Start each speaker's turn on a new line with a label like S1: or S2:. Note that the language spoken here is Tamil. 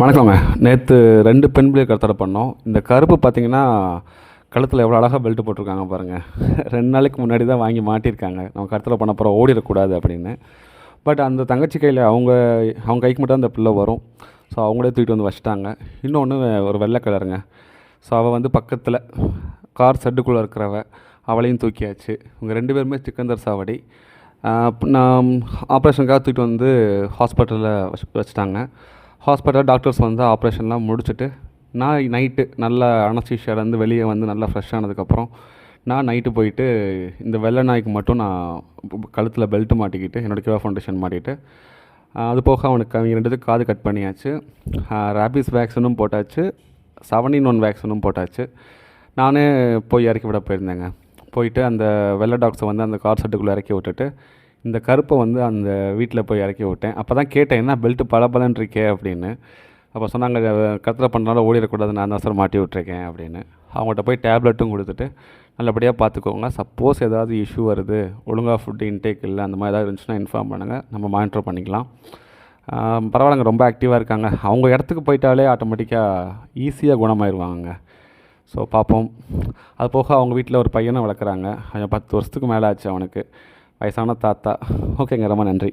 S1: வணக்கங்க நேற்று ரெண்டு பெண் பிள்ளைய கருத்தடை பண்ணோம். இந்த கருப்பு பார்த்தீங்கன்னா கழுத்தில் எவ்வளோ அழகாக பெல்ட் போட்டிருக்காங்க பாருங்கள் ரெண்டு நாளைக்கு முன்னாடி தான் வாங்கி மாட்டியிருக்காங்க நம்ம கருத்தடை பண்ண போகிறோம் ஓடிடக்கூடாது அப்படின்னு. பட் அந்த தங்கச்சி கையில் அவங்க அவங்க கைக்கு மட்டும் அந்த பிள்ளை வரும். ஸோ அவங்களே தூக்கிட்டு வந்து வச்சிட்டாங்க. இன்னொன்று ஒரு வெள்ளை கலருங்க ஸோ அவள் வந்து பக்கத்தில் கார் செட்டுக்குள்ளே இருக்கிறவ அவளையும் தூக்கியாச்சு. இவங்க ரெண்டு பேருமே சிக்கந்தர் சாவடி. நான் ஆப்ரேஷனுக்காக தூக்கிட்டு வந்து ஹாஸ்பிட்டலில் வச்சு வச்சுட்டாங்க. ஹாஸ்பிட்டல் டாக்டர்ஸ் வந்து ஆப்ரேஷன்லாம் முடிச்சுட்டு நான் நைட்டு நல்ல அனஸ்தீஷியாலேருந்து வெளியே வந்து நல்லா ஃப்ரெஷ் ஆனதுக்கப்புறம் நான் நைட்டு போயிட்டு இந்த வெள்ளை நாய்க்கு மட்டும் நான் கழுத்தில் பெல்ட் மாட்டிக்கிட்டு என்னோடய கிவா ஃபவுண்டேஷன் மாட்டிட்டு அது போக அவனுக்கு அவங்க ரெண்டுத்துக்கு காது கட் பண்ணியாச்சு. ரேபிஸ் வேக்சினும் போட்டாச்சு. செவன்டீன் ஒன் வேக்சினும் போட்டாச்சு. நானே போய் இறக்கி விட போயிருந்தேங்க. போயிட்டு அந்த வெள்ளை டாக்ஸை வந்து அந்த கார் செட்டுக்குள்ளே இறக்கி விட்டுட்டு இந்த கருப்பை வந்து அந்த வீட்டில் போய் இறக்கி விட்டேன். அப்போ தான் கேட்டேன் என்ன பெல்ட்டு பல இருக்கே அப்படின்னு. அப்போ சொன்னாங்க கத்திர பண்ணுறனால ஓடிடக்கூடாது நான் தான் சார் மாட்டி விட்ருக்கேன் அப்படின்னு. அவங்கள்ட்ட போய் டேப்லெட்டும் கொடுத்துட்டு நல்லபடியாக பார்த்துக்கோங்க. சப்போஸ் ஏதாவது இஷ்யூ வருது ஒழுங்காக ஃபுட் இன்டேக் இல்லை அந்த மாதிரி ஏதாவது இருந்துச்சுன்னா இன்ஃபார்ம் பண்ணுங்கள் நம்ம மானிட்டர் பண்ணிக்கலாம். பரவாயில்லங்க பரவாயில்லைங்க ரொம்ப ஆக்டிவாக இருக்காங்க. அவங்க இடத்துக்கு போயிட்டாலே ஆட்டோமேட்டிக்காக ஈஸியாக குணமாயிருவாங்க. ஸோ பார்ப்போம். அது போக அவங்க வீட்டில் ஒரு பையனை வளர்க்குறாங்க. அவன் பத்து வருஷத்துக்கு மேலே ஆச்சு அவனுக்கு. வயசான தாத்தா. ஓகேங்க ரொம்ப நன்றி.